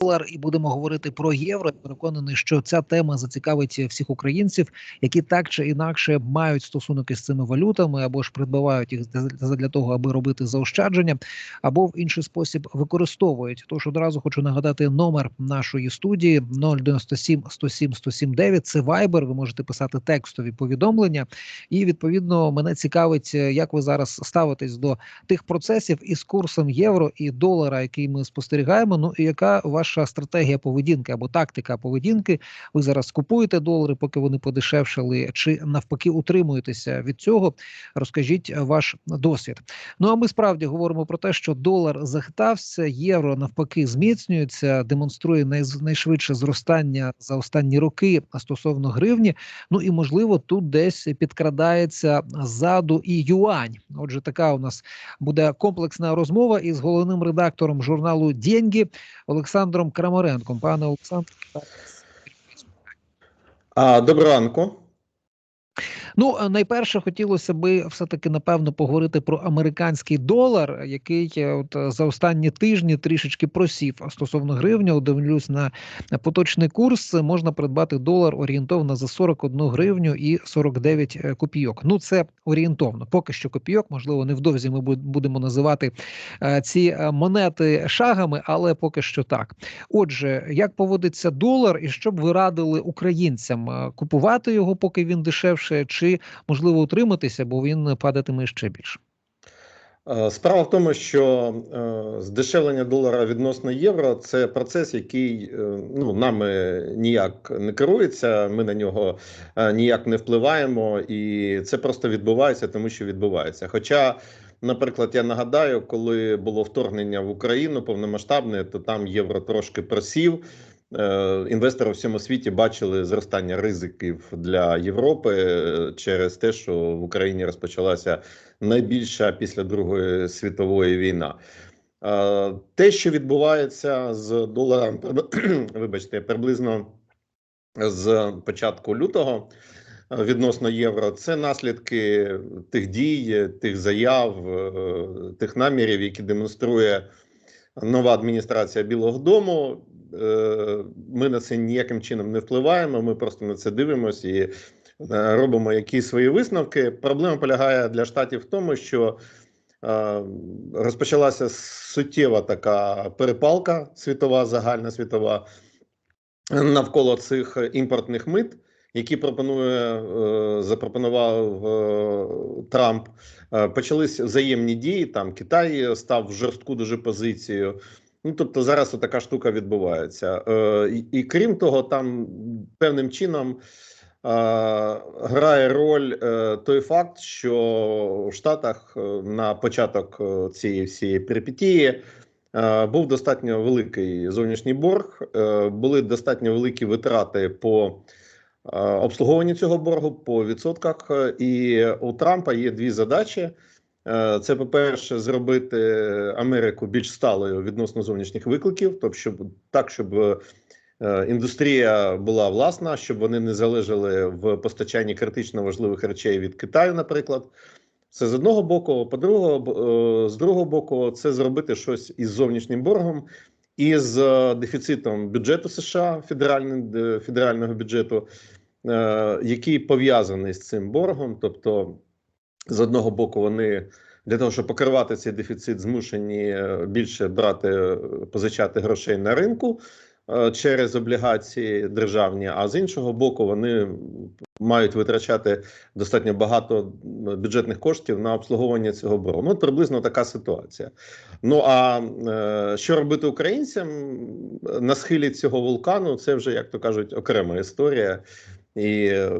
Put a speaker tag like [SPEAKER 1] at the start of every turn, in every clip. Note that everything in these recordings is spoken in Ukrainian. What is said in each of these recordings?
[SPEAKER 1] долар і будемо говорити про євро. Переконаний, що ця тема зацікавить всіх українців, які так чи інакше мають стосунки з цими валютами, або ж придбавають їх для того, аби робити заощадження, або в інший спосіб використовують. Тож одразу хочу нагадати номер нашої студії 097 107 179. Це Viber, Ви можете писати текстові повідомлення, і відповідно мене цікавить, як ви зараз ставитесь до тих процесів із курсом євро і долара, який ми спостерігаємо. Ну і яка ваша стратегія поведінки або тактика поведінки? Ви зараз купуєте долари, поки вони подешевшали, чи навпаки утримуєтеся від цього? Розкажіть ваш досвід. Ну а ми справді говоримо про те, що долар захитався, євро навпаки зміцнюється, демонструє найшвидше зростання за останні роки стосовно гривні. Ну і можливо тут десь підкрадається ззаду і юань. Отже, така у нас буде комплексна розмова із головним редактором журналу «Деньги» Олександром Крамаренком. Пане Олександр,
[SPEAKER 2] доброго ранку.
[SPEAKER 1] Ну, найперше хотілося би все таки напевно поговорити про американський долар, який е, от за останні тижні трішечки просів стосовно гривні. Дивлюсь на поточний курс. Можна придбати долар орієнтовно за 41 гривню і 49 е, копійок. Ну це орієнтовно. Поки що копійок. Можливо, невдовзі ми будемо називати е, ці монети шагами, але поки що так. Отже, як поводиться долар, і що б ви радили українцям купувати його, поки він дешевше, чи чи можливо утриматися, бо він падатиме ще більше.
[SPEAKER 2] Е, справа в тому, що е, здешевлення долара відносно євро це процес, який е, ну нами ніяк не керується. Ми на нього ніяк не впливаємо, і це просто відбувається, тому що відбувається. Хоча, наприклад, я нагадаю, коли було вторгнення в Україну повномасштабне, то там євро трошки просів. Е, інвестори у всьому світі бачили зростання ризиків для Європи е, через те, що в Україні розпочалася найбільша після Другої світової війна. Е, те, що відбувається з доларом, вибачте, приблизно з початку лютого відносно євро, це наслідки тих дій, тих заяв, тих намірів, які демонструє нова адміністрація Білого Дому. Е, ми на це ніяким чином не впливаємо. Ми просто на це дивимося і е, робимо якісь свої висновки. Проблема полягає для штатів в тому, що е, розпочалася суттєва така перепалка світова, загальна світова навколо цих імпортних мит. Які пропонує запропонував Трамп, почались взаємні дії. Там Китай став в жорстку дуже позицію. Ну тобто зараз така штука відбувається, Е, і, і крім того, там певним чином е, грає роль е, той факт, що в Штатах е, на початок е, цієї всієї перипетії е, був достатньо великий зовнішній борг, е, були достатньо великі витрати по е, обслуговуванню цього боргу по відсотках. І у Трампа є дві задачі. Е, це по перше, зробити Америку більш сталою відносно зовнішніх викликів, тобто щоб так, щоб е, індустрія була власна, щоб вони не залежали в постачанні критично важливих речей від Китаю, наприклад. Це з одного боку, по другого, з другого боку, це зробити щось із зовнішнім боргом і з дефіцитом бюджету США, федерального бюджету, е, який пов'язаний з цим боргом, тобто з одного боку, вони для того, щоб покривати цей дефіцит, змушені е, більше брати е, позичати грошей на ринку е, через облігації державні. А з іншого боку, вони мають витрачати достатньо багато бюджетних коштів на обслуговування цього боргу. Ну, приблизно така ситуація. Ну а що робити українцям на схилі цього вулкану? Це вже як то кажуть окрема історія. І е,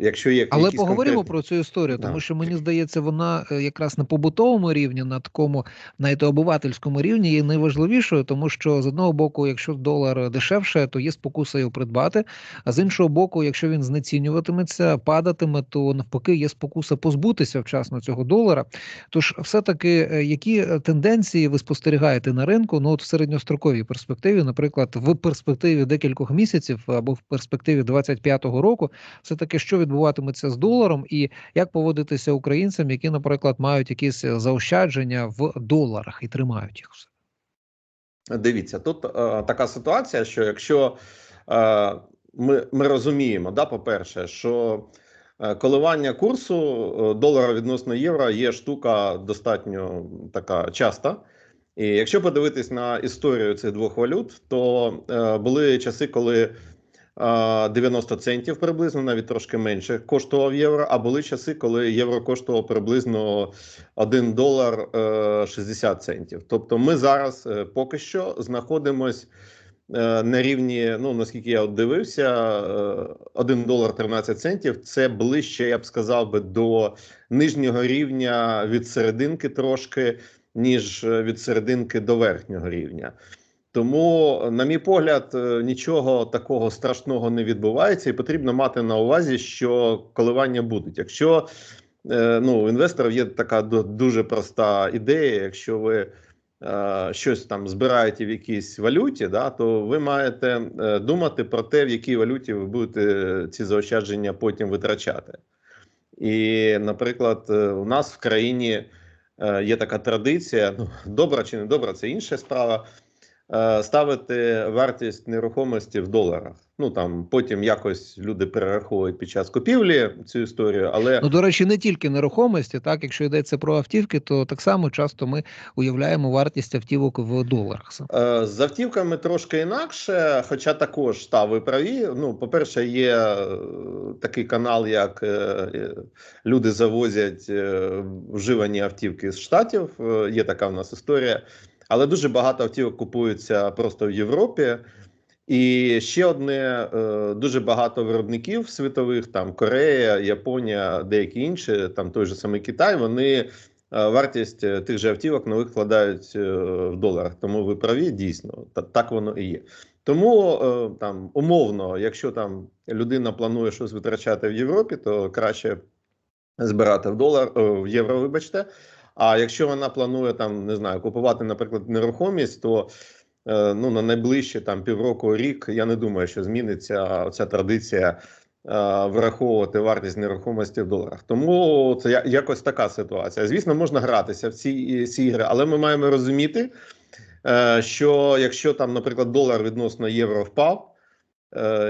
[SPEAKER 2] якщо є
[SPEAKER 1] але поговоримо конкретні... про цю історію, тому да. що мені здається, вона е, якраз на побутовому рівні, на такому навіть обивательському рівні є найважливішою, тому що з одного боку, якщо долар дешевше, то є спокуса його придбати. А з іншого боку, якщо він знецінюватиметься, падатиме, то навпаки є спокуса позбутися вчасно цього долара. Тож, все таки, е, які тенденції ви спостерігаєте на ринку? Ну от в середньостроковій перспективі, наприклад, в перспективі декількох місяців або в перспективі 25-го року року, все таки, що відбуватиметься з доларом, і як поводитися українцям, які, наприклад, мають якісь заощадження в доларах і тримають їх.
[SPEAKER 2] Дивіться, тут е, така ситуація, що якщо е, ми, ми розуміємо, да, по-перше, що е, коливання курсу е, долара відносно євро є штука достатньо така часта. І якщо подивитись на історію цих двох валют, то е, були часи, коли 90 центів приблизно, навіть трошки менше, коштував євро. А були часи, коли євро коштував приблизно 1 долар е, 60 центів. Тобто, ми зараз е, поки що знаходимось е, на рівні, ну наскільки я от дивився, е, 1 долар 13 центів. Це ближче, я б сказав би, до нижнього рівня від серединки трошки, ніж е, від серединки до верхнього рівня. Тому, на мій погляд, е, нічого такого страшного не відбувається, і потрібно мати на увазі, що коливання будуть. Якщо е, ну, у інвесторів є така дуже проста ідея, якщо ви е, щось там збираєте в якійсь валюті, да, то ви маєте думати про те, в якій валюті ви будете ці заощадження потім витрачати. І, наприклад, у нас в країні є така традиція, ну, добра чи не добра, це інша справа. Е, Ставити вартість нерухомості в доларах. Ну там потім якось люди перераховують під час купівлі цю історію, але
[SPEAKER 1] Ну, до речі, не тільки нерухомості, так якщо йдеться про автівки, то так само часто ми уявляємо вартість автівок в доларах.
[SPEAKER 2] Е, З автівками трошки інакше, хоча також та ви праві. Ну, по-перше, є е, такий канал, як люди завозять вживані автівки з штатів. Є така в нас історія, але дуже багато автівок купуються просто в Європі. І ще одне е, дуже багато виробників світових, там Корея, Японія, деякі інші, там той же самий Китай. Вони е, вартість е, тих же автівок нових вкладають в доларах. Тому ви праві, дійсно, та- так воно і є. Тому там умовно, якщо там людина планує щось витрачати в Європі, то краще збирати в долар в євро, вибачте. А якщо вона планує там не знаю, купувати, наприклад, нерухомість, то е, ну на найближчі там півроку рік я не думаю, що зміниться ця традиція е, враховувати вартість нерухомості в доларах. Тому це якось така ситуація. Звісно, можна гратися в ці, ці ігри, але ми маємо розуміти, е, що якщо там, наприклад, долар відносно євро впав,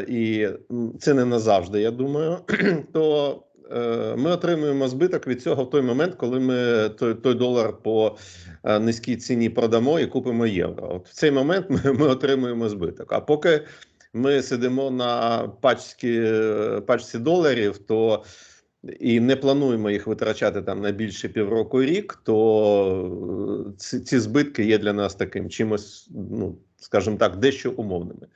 [SPEAKER 2] і це не назавжди, я думаю, то ми отримуємо збиток від цього в той момент, коли ми той, той долар по е, низькій ціні продамо і купимо євро. От в цей момент ми, ми отримуємо збиток. А поки ми сидимо на пачці, е, пачці доларів, то і не плануємо їх витрачати там на більше півроку рік, то е, ці, ці збитки є для нас таким чимось, ну скажімо так, дещо умовними.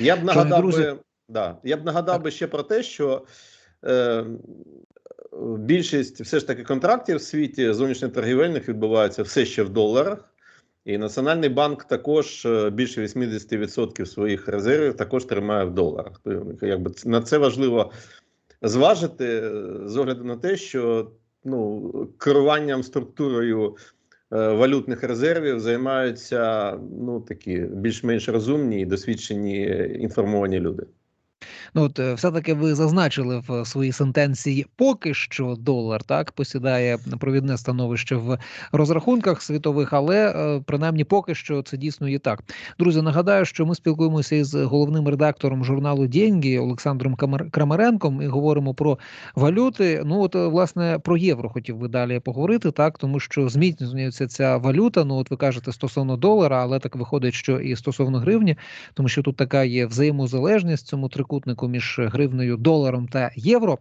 [SPEAKER 2] Я б нагадав би, да, я б нагадав би ще про те, що е, більшість все ж таки контрактів в світі зовнішньоторгівельних відбувається все ще в доларах. І Національний банк також е, більше 80% своїх резервів також тримає в доларах. Якби на це важливо зважити е, з огляду на те, що ну, керуванням структурою е, валютних резервів займаються ну, такі більш-менш розумні і досвідчені інформовані люди.
[SPEAKER 1] Ну от е, все-таки ви зазначили в своїй сентенції, поки що долар так посідає провідне становище в розрахунках світових, але е, принаймні поки що це дійсно є так. Друзі, нагадаю, що ми спілкуємося із головним редактором журналу «Деньги» Олександром Крамаренком і говоримо про валюти. Ну от е, власне про євро хотів би далі поговорити, так тому що зміцнюється ця валюта. Ну от ви кажете стосовно долара, але так виходить, що і стосовно гривні, тому що тут така є взаємозалежність цьому трикутнику між гривнею, доларом та євро.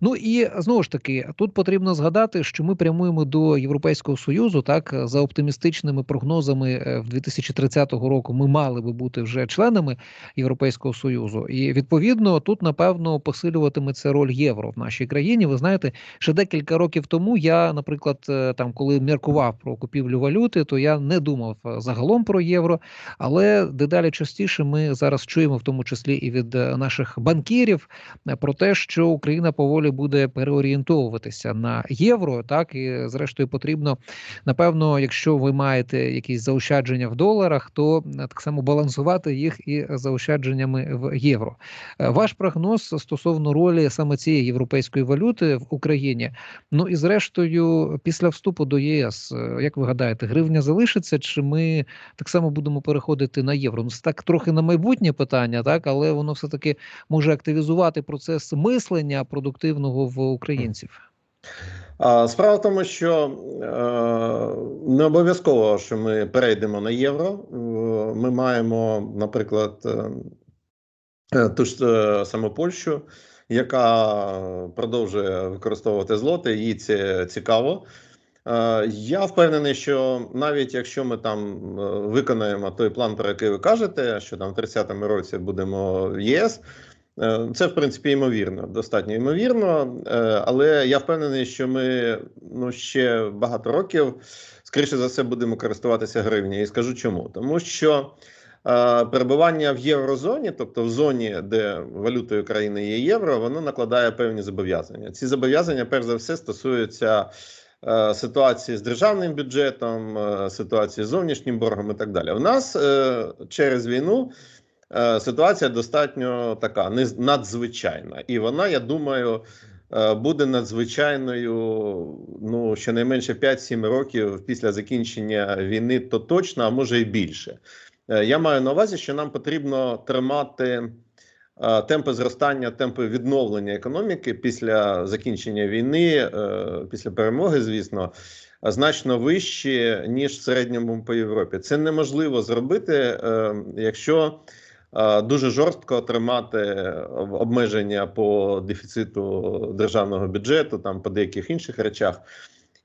[SPEAKER 1] Ну і знову ж таки, тут потрібно згадати, що ми прямуємо до Європейського союзу. Так за оптимістичними прогнозами е, в 2030 року ми мали би бути вже членами Європейського союзу, і відповідно тут напевно посилюватиметься роль євро в нашій країні. Ви знаєте, ще декілька років тому я, наприклад, е, там коли міркував про купівлю валюти, то я не думав е, загалом про євро, але дедалі частіше ми зараз чуємо, в тому числі і від наших банкірів е, про те, що Україна поволі буде переорієнтовуватися на євро. Так і зрештою потрібно напевно, якщо ви маєте якісь заощадження в доларах, то е, так само балансувати їх і заощадженнями в євро. Е, Ваш прогноз стосовно ролі саме цієї європейської валюти в Україні. Ну і зрештою, після вступу до ЄС, як ви гадаєте, гривня залишиться, чи ми так само будемо переходити на євро? Ну це так трохи на майбутнє питання, так але воно все таки може активізувати процес мислення продуктивного в українців.
[SPEAKER 2] Справа в тому, що е, не обов'язково, що ми перейдемо на євро. Е, Ми маємо, наприклад, е, ту ж саму Польщу, яка продовжує використовувати злоти, їй це цікаво. Я впевнений, що навіть якщо ми там виконаємо той план, про який ви кажете, що там в 30-му році будемо в ЄС. Е, Це в принципі ймовірно, достатньо ймовірно, Е, але я впевнений, що ми ну ще багато років, скоріше за все, будемо користуватися гривні. І скажу чому, тому що е, перебування в єврозоні, тобто в зоні, де валютою країни є євро, воно накладає певні зобов'язання. Ці зобов'язання, перш за все, стосуються. Ситуації з державним бюджетом, ситуації з зовнішнім боргом і так далі. У нас через війну ситуація достатньо така надзвичайна, і вона, я думаю, е, буде надзвичайною ну щонайменше 5-7 років після закінчення війни, то точно, а може і більше. Е, Я маю на увазі, що нам потрібно тримати е, темпи зростання, темпи відновлення економіки після закінчення війни, е, після перемоги, звісно. Значно вищі ніж в середньому по Європі. Це неможливо зробити, е, якщо е, дуже жорстко тримати обмеження по дефіциту державного бюджету, там по деяких інших речах.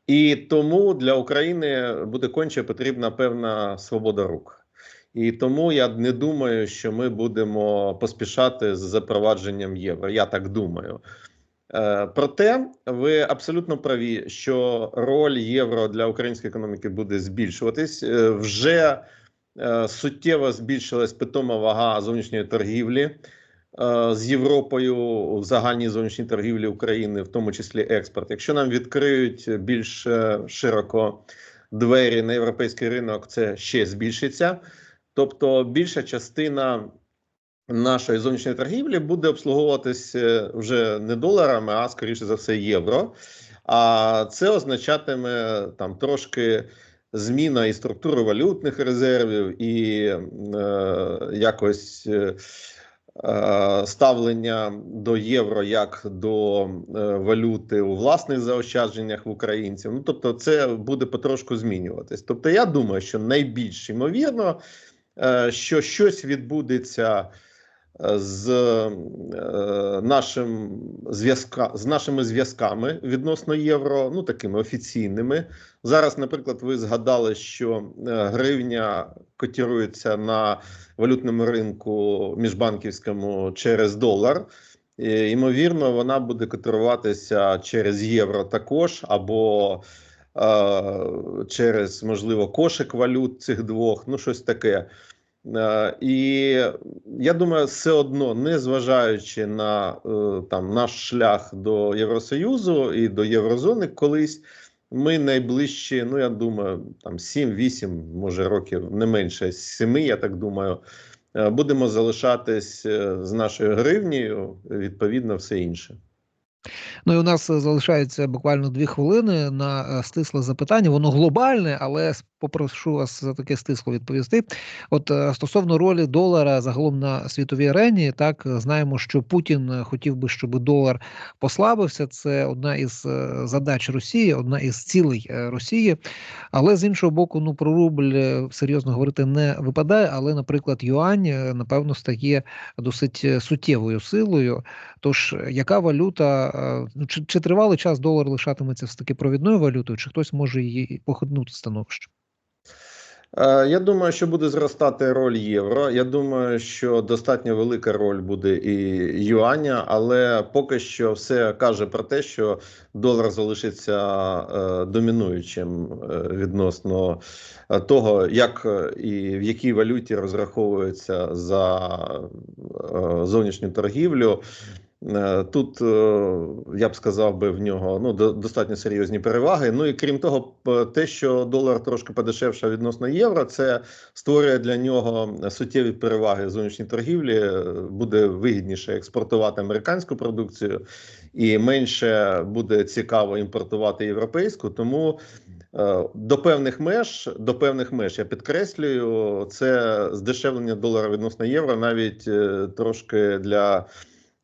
[SPEAKER 2] І тому для України буде конче потрібна певна свобода рук. І тому я не думаю, що ми будемо поспішати з запровадженням євро. Я так думаю. Е, Проте ви абсолютно праві, що роль євро для української економіки буде збільшуватись. Е, Вже суттєво збільшилась питома вага зовнішньої торгівлі е, з Європою в загальній зовнішній торгівлі України, в тому числі експорт. Якщо нам відкриють більш е, широко двері на європейський ринок, це ще збільшиться. Тобто більша частина нашої зовнішньої торгівлі буде обслуговуватись е, вже не доларами, а скоріше за все євро. А це означатиме там трошки зміна і структури валютних резервів, і е, якось е, е, ставлення до євро як до е, валюти у власних заощадженнях в українців. Ну тобто, це буде потрошку змінюватись. Тобто, я думаю, що найбільш ймовірно, е, що щось відбудеться з е, нашим зв'язка з нашими зв'язками відносно євро, ну такими офіційними. Зараз, наприклад, ви згадали, що е, гривня котирується на валютному ринку міжбанківському через долар. І, Ймовірно, вона буде котируватися через євро також, або е, через, можливо, кошик валют цих двох, ну щось таке. Е, І я думаю, все одно, не зважаючи на е, там наш шлях до Євросоюзу і до Єврозони, колись ми найближчі, ну я думаю, там 7-8, може років не менше 7, я так думаю, е, будемо залишатись з нашою гривнею, відповідно, все інше.
[SPEAKER 1] Ну і у нас залишається буквально дві хвилини на стисле запитання. Воно глобальне, але попрошу вас за таке стисло відповісти. От е, стосовно ролі долара загалом на світовій арені, так е, знаємо, що Путін е, хотів би, щоб долар послабився. Це одна із задач Росії, одна із цілей Росії. Але з іншого боку, ну про рубль серйозно говорити не випадає. Але, наприклад, юань напевно стає досить суттєвою силою. Тож, яка валюта, ну чи, чи тривалий час долар лишатиметься все таки провідною валютою, чи хтось може її похитнути становище?
[SPEAKER 2] Е, Я думаю, що буде зростати роль євро. Я думаю, що достатньо велика роль буде і юаня, але поки що все каже про те, що долар залишиться е, домінуючим е, відносно того, як і в якій валюті розраховується за зовнішню торгівлю. Е, Тут е, я б сказав би в нього ну до- достатньо серйозні переваги. Ну і крім того, те, що долар трошки подешевшав відносно євро, це створює для нього суттєві переваги зовнішній торгівлі. Е, Буде вигідніше експортувати американську продукцію і менше буде цікаво імпортувати європейську. Тому до певних меж, до певних меж я підкреслюю, це здешевлення долара відносно євро, навіть трошки для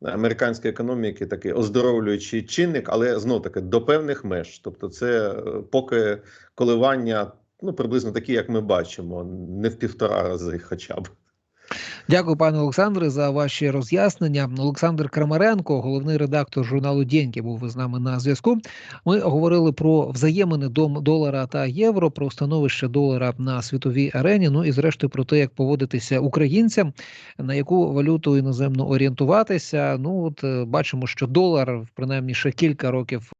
[SPEAKER 2] американської економіки такий оздоровлюючий чинник, але знов таки до певних меж. Тобто, це е, поки коливання ну приблизно такі, як ми бачимо, не в півтора рази, хоча б.
[SPEAKER 1] Дякую, пане Олександре, за ваші роз'яснення. Олександр Крамаренко, головний редактор журналу Дєньки, був з нами на зв'язку. Ми говорили про взаємини долара та євро, про становище долара на світовій арені. Ну і зрештою про те, як поводитися українцям, на яку валюту іноземну орієнтуватися. Ну от е, бачимо, що долар принаймні ще кілька років